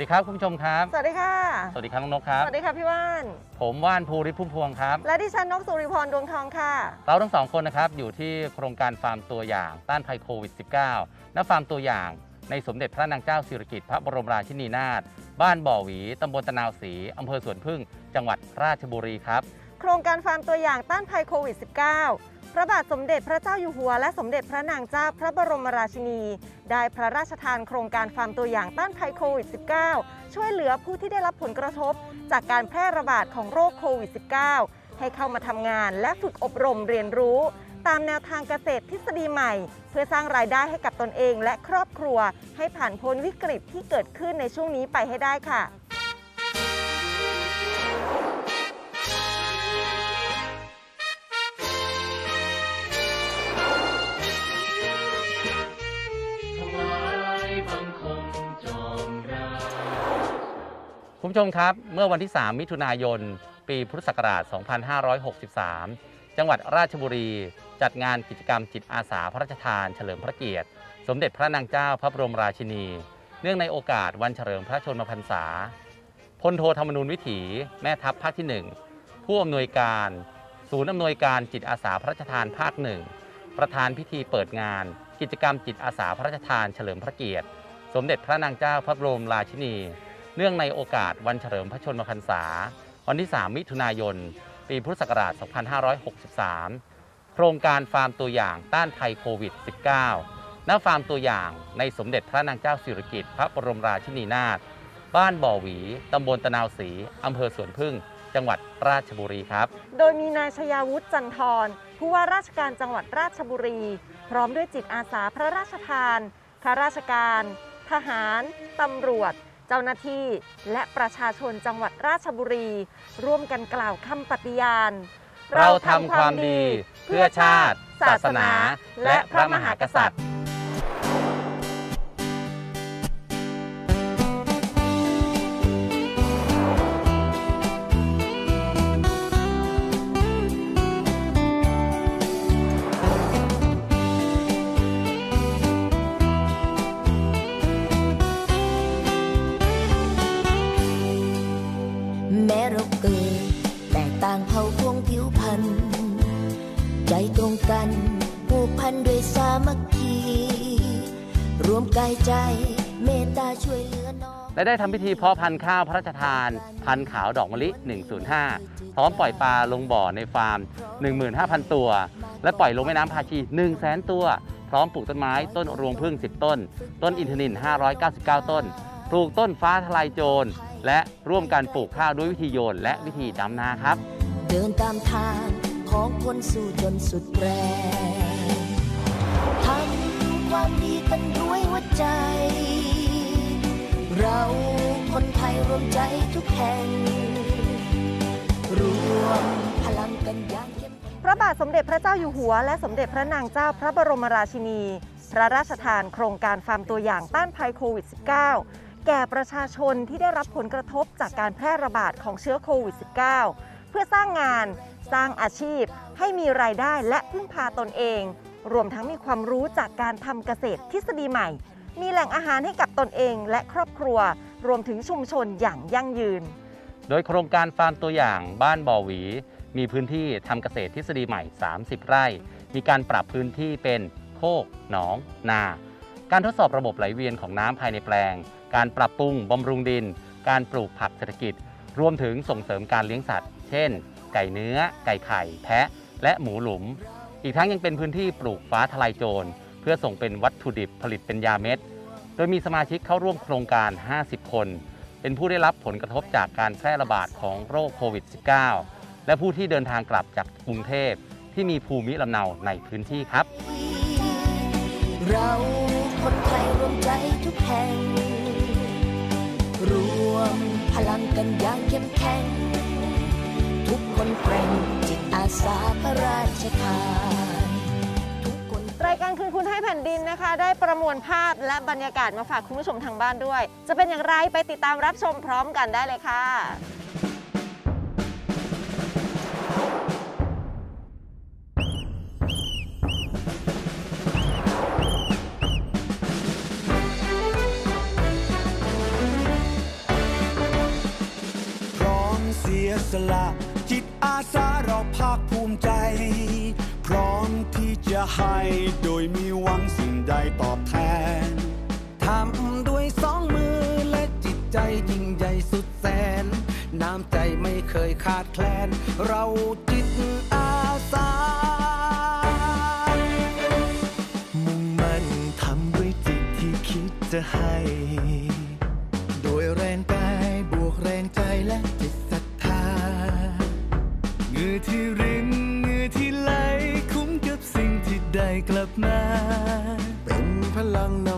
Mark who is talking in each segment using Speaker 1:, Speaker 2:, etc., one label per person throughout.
Speaker 1: ดีครับคุณผู้ชมครับ
Speaker 2: สวัสดีค่ะ
Speaker 1: สวัสดีครับน้องนกครับ
Speaker 2: สวัสดีค่ะพี่ว่าน
Speaker 1: ผมว่านภูริพุ่มพวงครับ
Speaker 2: และดิฉันนกสุริพรดวงทองค่ะ
Speaker 1: เราทั้งสองคนนะครับอยู่ที่โครงการฟาร์มตัวอย่างต้านภัยโควิด -19 ณฟาร์มตัวอย่างในสมเด็จพระนางเจ้าสิริกิติ์พระบรมราชินีนาถ บ้านบ่อหวี ตำบลตะนาวศรีอำเภอสวนพึ่ง จังหวัดราชบุรีครับ
Speaker 2: โครงการฟาร์มตัวอย่างต้านภัยโควิด -19 พระบาทสมเด็จพระเจ้าอยู่หัว และสมเด็จพระนางเจ้าพระบรมราชินี ได้พระราชทานโครงการฟาร์มตัวอย่างต้านภัยโควิด -19 ช่วยเหลือผู้ที่ได้รับผลกระทบ จากการแพร่ระบาดของโรคโควิด -19 ให้เข้ามาทำงานและฝึกอบรมเรียนรู้ ตามแนวทางเกษตรทฤษฎีใหม่ เพื่อสร้างรายได้ให้กับตนเองและครอบครัว ให้ผ่านพ้นวิกฤตที่เกิดขึ้นในช่วงนี้ไปให้ได้ค่ะ
Speaker 1: คุณผู้ชมครับ เมื่อวันที่ 3 มิถุนายน ปีพุทธศักราช 2563 จังหวัดราชบุรี จัดงานกิจกรรมจิตอาสาพระราชทานเฉลิมพระเกียรติ สมเด็จพระนางเจ้าพระบรมราชินี เนื่องในโอกาสวันเฉลิมพระชนมพรรษาพลโทธรรมนูญวิถี แม่ทัพภาคที่ 1 ผู้อำนวยการ ศูนย์อำนวยการจิตอาสาพระราชทานภาคหนึ่งประธานพิธีเปิดงาน กิจกรรมจิตอาสาพระราชทานเฉลิมพระเกียรติ สมเด็จพระนางเจ้าพระบรมราชินี เนื่องในโอกาสวันเฉลิมพระชนมพรรษา วันที่ 3 มิถุนายน ปีพุทธศักราช 2563 โครงการฟาร์มตัวอย่างต้านภัยโควิด -19 ณฟาร์มตัวอย่างในสมเด็จพระนางเจ้าสิริกิติ์พระบรมราชินีนาถ บ้านบ่อหวี ตำบลตะนาวศรีอำเภอสวนพึ่ง จังหวัดราชบุรีครับ
Speaker 2: โดยมีนายชยาวุฒิจันทรผู้ว่าราชการจังหวัดราชบุรี พร้อมด้วยจิตอาสาพระราชทานข้าราชการ ทหาร ตำรวจ เจ้าหน้าที่และประชาชนจังหวัดราชบุรี ร่วมกันกล่าวคำปฏิญาณ
Speaker 1: เราทำความดีเพื่อชาติ ศาสนา และพระมหากษัตริย์ และได้ทำพิธีเพาะพันธุ์ข้าวพระราชทาน พันธุ์ขาวดอกมะลิ 105 พร้อมปล่อยปลาลงบ่อในฟาร์ม 15,000 ตัว และปล่อยลงแม่น้ำพาชี 100,000 ตัว พร้อมปลูกต้นไม้ต้นรวงพึ่ง 10 ต้น ต้นอินทนิน 599 ต้น ปลูกต้นฟ้าทลายโจร และร่วมกันปลูกข้าวด้วยวิธีโยน และวิธีดำนาครับ
Speaker 3: เดินตามทางของคนสู้จนสุดแรงทำความดีกันด้วยหัวใจ เราคนไทยรวมใจทุกแห่งรวมพลังกันอย่างเข้มแข็ง
Speaker 2: พระบาทสมเด็จพระเจ้าอยู่หัว และสมเด็จพระนางเจ้าพระบรมราชินี พระราชทานโครงการฟาร์มตัวอย่างต้านภัยโควิด -19 แก่ประชาชนที่ได้รับผลกระทบจากการแพร่ระบาดของเชื้อโควิด -19 เพื่อสร้างงาน สร้างอาชีพ ให้มีรายได้และพึ่งพาตนเอง รวมทั้งมีความรู้จากการทำเกษตรทฤษฎีใหม่ มีแหล่งอาหารให้กับตนเองและครอบครัว รวมถึงชุมชนอย่างยั่งยืน
Speaker 1: โดยโครงการฟาร์มตัวอย่างบ้านบ่อหวี มีพื้นที่ทำเกษตรทฤษฎีใหม่ 30 ไร่ มีการปรับพื้นที่เป็นโคกหนอง นา การทดสอบระบบไหลเวียนของน้ำภายในแปลง การปรับปรุงบำรุงดิน การปลูกผักเศรษฐกิจ รวมถึงส่งเสริมการเลี้ยงสัตว์ เช่น ไก่เนื้อ ไก่ไข่ แพะ และหมูหลุม อีกทั้งยังเป็นพื้นที่ปลูกฟ้าทลายโจร เพื่อส่งเป็นวัตถุดิบผลิตเป็นยาเม็ด โดยมีสมาชิกเข้าร่วมโครงการ 50 คน เป็นผู้ได้รับผลกระทบจากการแพร่ระบาดของโรคโควิด -19 และผู้ที่เดินทางกลับจากกรุงเทพที่มีภูมิลำเนาในพื้นที่ครับ
Speaker 3: เราคนไทยรวมใจทุกแห่ง รวมพลังกันอย่างเข้มแข็ง ทุกคนแกร่งจิตอาสาพระราชทาน
Speaker 2: แผ่นดินนะคะ ได้ประมวลภาพและบรรยากาศมาฝากคุณผู้ชมทางบ้านด้วย จะเป็นอย่างไรไปติดตามรับชมพร้อมกันได้เลยค่ะ
Speaker 4: สละ จะให้โดยมีหวังสิ่งใดตอบแทน ทำด้วยสองมือและจิตใจยิ่งใหญ่สุดแสน น้ำใจไม่เคยขาดแคลน เราจิตอาสา มุ่งมั่นทำด้วยจิตที่คิดจะให้ โดยแรงกายบวกแรงใจและจิตศรัทธาเหงื่อที่รินเหงื่ กลับมา เป็นพลัง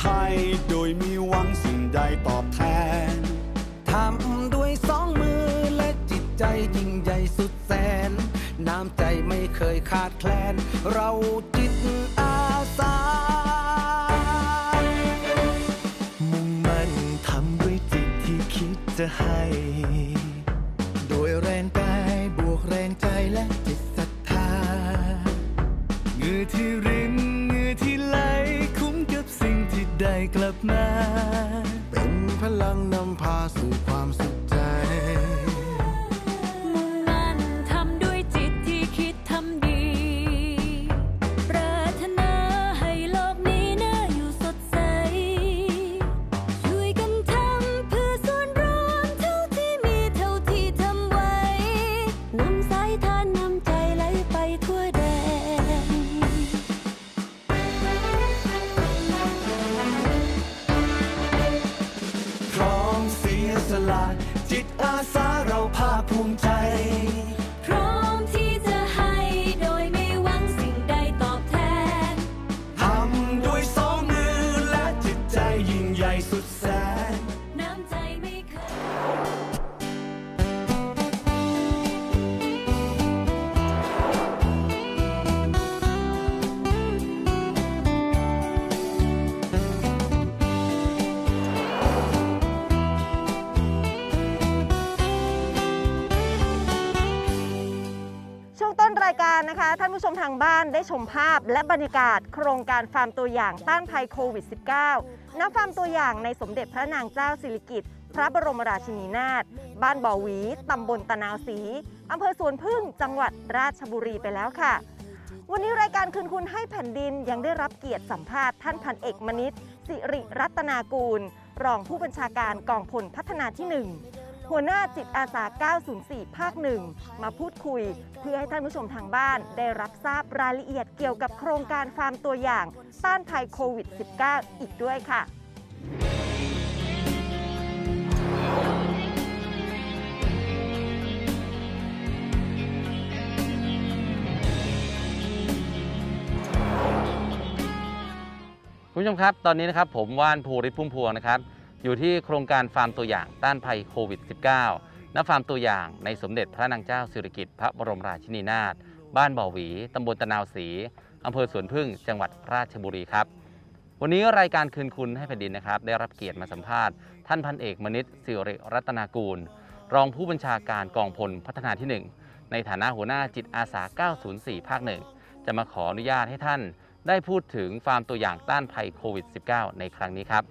Speaker 4: ให้
Speaker 5: โดยมีหวังสิ่งใดตอบแทน
Speaker 4: ทำด้วยสองมือและจิตใจยิ่งใหญ่สุดแสน
Speaker 5: น้ำใจไม่เคยขาดแคลน เราจิตอาสา
Speaker 4: มุ่งมั่นทำด้วยจิตที่คิดจะให้า
Speaker 2: งบ้านได้ชมภาพและบรรยากาศ โครงการฟาร์มตัวอย่างต้านภัยโควิด -19 ณฟาร์มตัวอย่างในสมเด็จพระนางเจ้าสิริกิติ์พระบรมราชินีนาถบ้านบ่อหวี ตำบลตะนาวศรีอำเภอสวนพึ่ง จังหวัดราชบุรีไปแล้วค่ะ วันนี้รายการคืนคุณให้แผ่นดินยังได้รับเกียรติสัมภาษณ์ท่านพันเอกมนิตสิริรัตนากูล รองผู้บัญชาการกองพลพัฒนาที่1 หัวหน้าจิตอาสา 904 ภาคหนึ่งมาพูดคุย เพื่อให้ท่านผู้ชมทางบ้านได้รับทราบรายละเอียดเกี่ยวกับโครงการฟาร์มตัวอย่างต้านภัยโควิด -19 อีกด้วยค่ะ
Speaker 1: คุณผู้ชมครับ ตอนนี้นะครับผมว่านภูริพุ่มพวงนะครับ อยู่ที่โครงการฟาร์มตัวอย่างต้านภัยโควิด -19 ณฟาร์มตัวอย่างในสมเด็จพระนางเจ้าสิริกิติ์พระบรมราชินีนาถบ้านบ่อหวี ตำบลตะนาวศรีอำเภอสวนพึ่ง จังหวัดราชบุรีครับ วันนี้รายการคืนคุณให้แผ่นดินนะครับ ได้รับเกียรติมาสัมภาษณ์ท่านพันเอกมนิตสิริรัตนากูล รองผู้บัญชาการกองพลพัฒนาที่ 1 ในฐานะหัวหน้าจิตอาสา 904 ภาคหนึ่งจะมาขออนุญาตให้ท่านได้พูดถึงฟาร์มตัวอย่างต้านภัยโควิด -19 ในครั้งนี้ครับ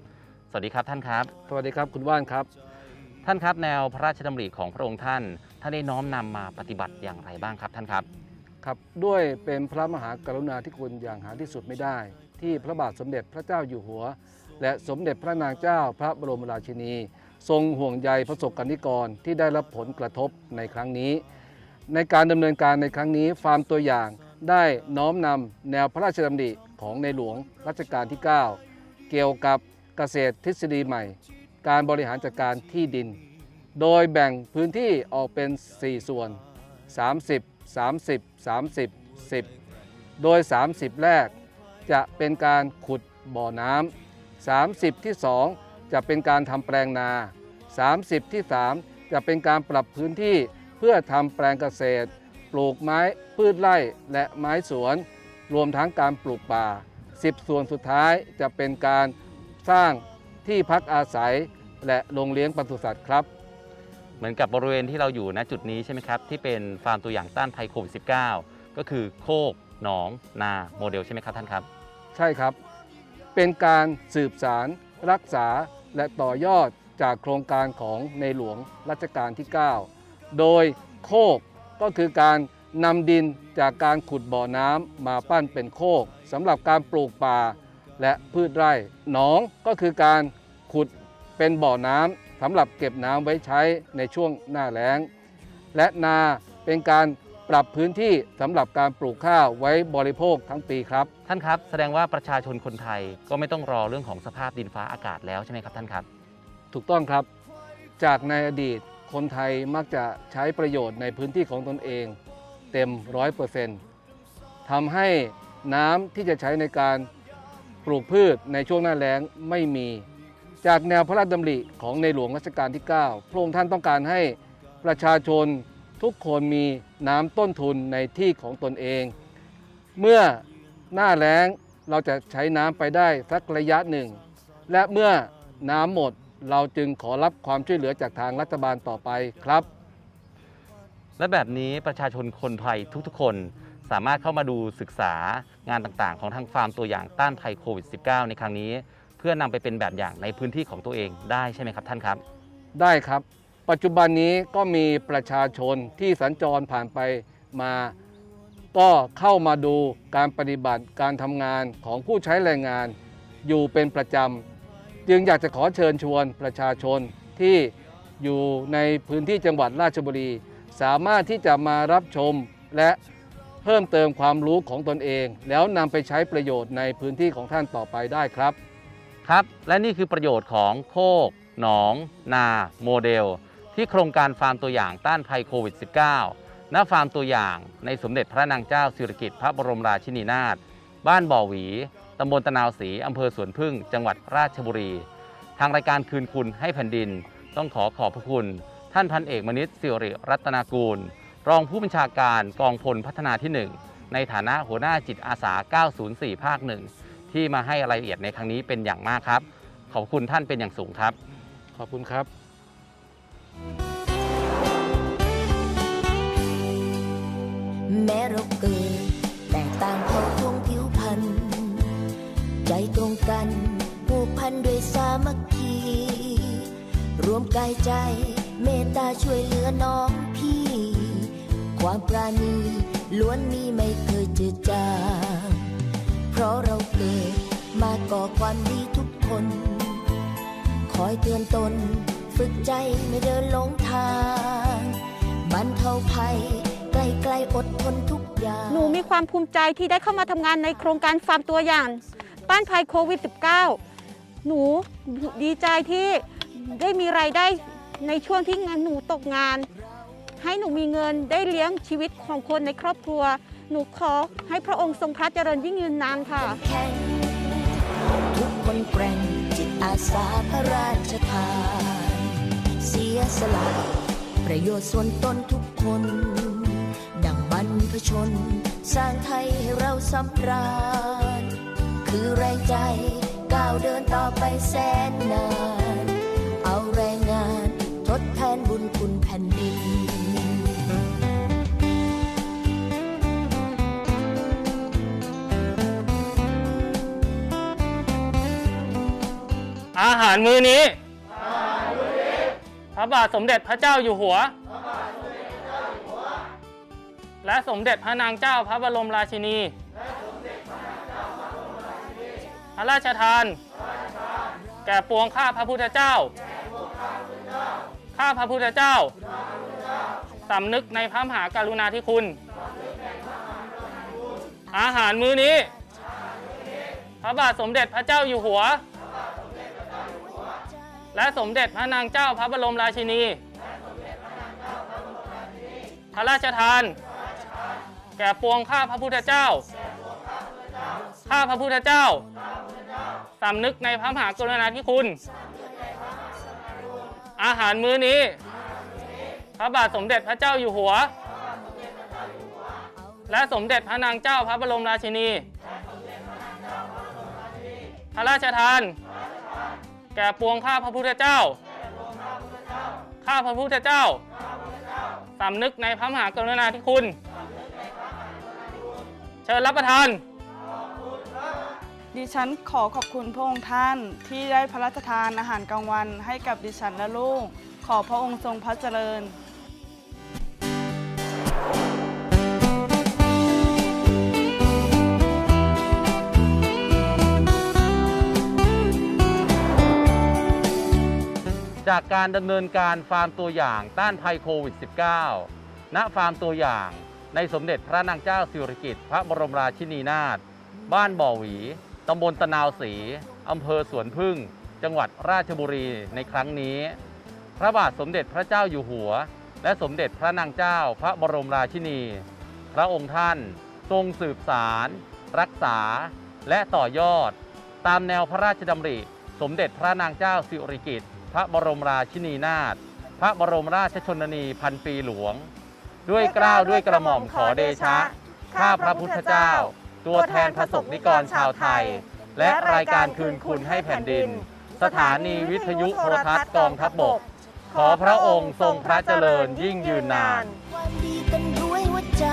Speaker 1: สวัสดีครับท่านครับ
Speaker 6: สวัสดีครับคุณว่านครับ
Speaker 1: ท่านครับแนวพระราชดำริของพระองค์ท่าน ท่านได้น้อมนำมาปฏิบัติอย่างไรบ้างครับท่านครับ
Speaker 6: ครับด้วยเป็นพระมหากรุณาธิคุณอย่างหาที่สุดไม่ได้ ที่พระบาทสมเด็จพระเจ้าอยู่หัว และสมเด็จพระนางเจ้าพระบรมราชินี ทรงห่วงใยพระสบกนิกรที่ได้รับผลกระทบในครั้งนี้ ในการดำเนินการในครั้งนี้ฟาร์มตัวอย่างได้น้อมนำแนวพระราชดำริของในหลวงรัชกาลที่ 9 เกี่ยวกับ เกษตรทฤษฎีใหม่ การบริหารจัดการที่ดิน โดยแบ่งพื้นที่ออกเป็น 4 ส่วน 30 30 30 10 โดย 30 แรก จะเป็นการขุดบ่อน้ำ30 ที่ 2 จะเป็นการทำแปลงนา 30 ที่ 3 จะเป็นการปรับพื้นที่เพื่อทำแปลงเกษตร ปลูกไม้พืชไร่และไม้สวน รวมทั้งการปลูกป่า 10 ส่วนสุดท้ายจะเป็นการ สร้างที่พักอาศัยและโรงเลี้ยงปศุสัตว์ครับ
Speaker 1: เหมือนกับบริเวณที่เราอยู่ณจุดนี้ใช่ไหมครับ ที่เป็นฟาร์มตัวอย่างต้านภัยโควิด -19 ก็คือโคกหนอง นาโมเดลใช่ไหมครับท่านครับ
Speaker 6: ใช่ครับ เป็นการสืบสารรักษาและต่อยอดจากโครงการของในหลวงรัชกาลที่ 9 โดยโคกก็คือการนำดินจากการขุดบ่อน้ำมาปั้นเป็นโคกสำหรับการปลูกป่า และพืชไร่หนองก็คือการขุดเป็นบ่อน้ำสำหรับเก็บน้ำไว้ใช้ในช่วงหน้าแล้ง และนาเป็นการปรับพื้นที่สำหรับการปลูกข้าวไว้บริโภคทั้งปีครับ
Speaker 1: ท่านครับแสดงว่าประชาชนคนไทยก็ไม่ต้องรอเรื่องของสภาพดินฟ้าอากาศแล้วใช่ไหมครับท่านครับ
Speaker 6: ถูกต้องครับ จากในอดีตคนไทยมักจะใช้ประโยชน์ในพื้นที่ของตนเอง เต็มร้อยเปอร์เซ็นต์ทำให้น้ำที่จะใช้ในการ ปลูกพืชในช่วงหน้าแล้งไม่มี จากแนวพระราชดำริของในหลวงรัชกาลที่ 9 พระองค์ท่านต้องการให้ประชาชนทุกคนมีน้ำต้นทุนในที่ของตนเอง เมื่อหน้าแล้งเราจะใช้น้ำไปได้สักระยะหนึ่ง และเมื่อน้ำหมดเราจึงขอรับความช่วยเหลือจากทางรัฐบาลต่อไปครับ
Speaker 1: และแบบนี้ประชาชนคนไทยทุกๆคนสามารถเข้ามาดูศึกษา งานต่างๆ ของทางฟาร์มตัวอย่างต้านภัยโควิด -19 ในครั้งนี้ เพื่อนำไปเป็นแบบอย่างในพื้นที่ของตัวเองได้ใช่ไหมครับท่านครับ
Speaker 6: ได้ครับ ปัจจุบันนี้ก็มีประชาชนที่สัญจรผ่านไปมา ก็เข้ามาดูการปฏิบัติการทำงานของผู้ใช้แรงงาน อยู่เป็นประจำจึงอยากจะขอเชิญชวนประชาชนที่อยู่ในพื้นที่จังหวัดราชบุรี สามารถที่จะมารับชมและ พิ่มเติมความรู้ของตนเอง แล้วนำไปใช้ประโยชน์ในพื้นที่ของท่านต่อไปได้ครับ
Speaker 1: ครับ และนี่คือประโยชน์ของโคก หนอง นา โมเดล ที่โครงการฟาร์มตัวอย่างต้านภัยโควิด -19 ณฟาร์มตัวอย่างในสมเด็จพระนางเจ้าสิริกิติ์พระบรมราชินีนาถบ้านบ่อหวีตำบลตะนาวศรีอำเภอสวนพึ่ง จังหวัดราชบุรี ทางรายการคืนคุณให้แผ่นดิน ต้องขอขอบพระคุณ ท่านพันเอกมนิตสิริรัตนากูล รองผู้บัญชาการกองพลพัฒนาที่ 1 ในฐานะหัวหน้าจิตอาสา 904 ภาคหนึ่งที่มาให้รายละเอียดในครั้งนี้เป็นอย่างมากครับ ขอบคุณท่านเป็นอย่างสูงครับ
Speaker 6: ขอบคุณครับ
Speaker 3: แม้เราเกิดแตกต่างเผ่าพงผิวพันธุ์ใจตรงกันผูกพันด้วยสามัคคี รวมกายใจเมตตาช่วยเหลือน้องพี่ ความปราณีล้วนมีไม่เคยจอจืดจางเพราะเราเกิดมาก่อความดีทุกคน คอยเตือนตน ฝึกใจไม่เดินหลงทางบรรเทาภัยใกล้ๆอดทนทุกอย่าง
Speaker 7: หนูมีความภูมิใจที่ได้เข้ามาทำงานในโครงการฟาร์มตัวอย่างต้านภัยโควิด -19 หนูดีใจที่ได้มีรายได้ในช่วงที่งานหนูตกงาน ให้หนูมีเงินได้เลี้ยงชีวิตของคนในครอบครัว หนูขอให้พระองค์ทรงพระเจริญยิ่งยืนนานค่ะ
Speaker 3: ทุกคนแกร่งจิตอาสาพระราชทาน เสียสละประโยชน์ส่วนตนทุกคน ดังบรรพชน สร้างไทยให้เราสำราญ คือแรงใจก้าวเดินต่อไปแสนนาน เอาแรงงานทดแทนบุญคุณแผ่นดิน
Speaker 8: อาหารมื้อนี้ พระบาทสมเด็จพระเจ้าอยู่หัว และสมเด็จพระนางเจ้าพระบรมราชินี พระราชทาน แก่ปวงข้าพระพุทธเจ้า ข้าพระพุทธเจ้า สำนึกในพระมหากรุณาธิคุณ อาหารมื้อนี้ พระบาทสมเด็จพระเจ้าอยู่หัว และสมเด็จพระนางเจ้าพระบรมราชินี พระราชทาน แก่ปวงข้าพระพุทธเจ้า ข้าพระพุทธเจ้า สำนึกในพระมหากรุณาธิคุณ อาหารมื้อนี้ พระบาทสมเด็จพระเจ้าอยู่หัว และสมเด็จพระนางเจ้าพระบรมราชินี พระราชทาน แก่ปวงข้าพระพุทธเจ้า ข้าพระพุทธเจ้า สำนึกในพระมหากรุณาธิคุณ เชิญรับประทาน
Speaker 9: ดิฉันขอขอบคุณพระองค์ท่านที่ได้พระราชทานอาหารกลางวันให้กับดิฉันและลูก ขอพระองค์ทรงพระเจริญ
Speaker 1: จากการดำเนินการฟาร์มตัวอย่างต้านภัยโควิด -19 ณฟาร์มตัวอย่างในสมเด็จพระนางเจ้าสิริกิติ์พระบรมราชินีนาถบ้านบ่อหวีตำบลตะนาวศรีอำเภอสวนพึ่ง จังหวัดราชบุรีในครั้งนี้ พระบาทสมเด็จพระเจ้าอยู่หัว และสมเด็จพระนางเจ้าพระบรมราชินี พระองค์ท่านทรงสืบสาร รักษา และต่อยอด ตามแนวพระราชดำริ สมเด็จพระนางเจ้าสิริกิติ์ พระบรมราชินีนาถพระบรมราชชนนีพันปีหลวง ด้วยเกล้าวด้วยกระหม่อมขอเดชะ ข้าพระพุทธเจ้า ตัวแทนพระสงฆ์นิกรชาวไทย และรายการคืนคุณให้แผ่นดิน สถานีวิทยุโทรทัศน์กองทัพบก ขอพระองค์ทรงพระเจริญยิ่งยืนนาน
Speaker 3: ความดีกันด้วยหัวใจ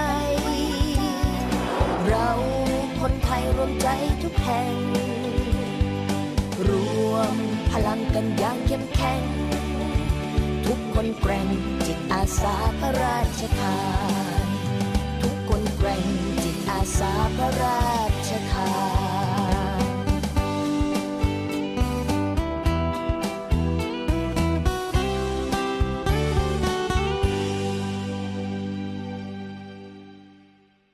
Speaker 3: เราคนไทยรวมใจทุกแห่งรวม ลังกันอย่างเข้มแข็ง ทุกคนแกร่งจิตอาสาพระราชทาน ทุกคนแกร่งจิตอาสาพระราชทาน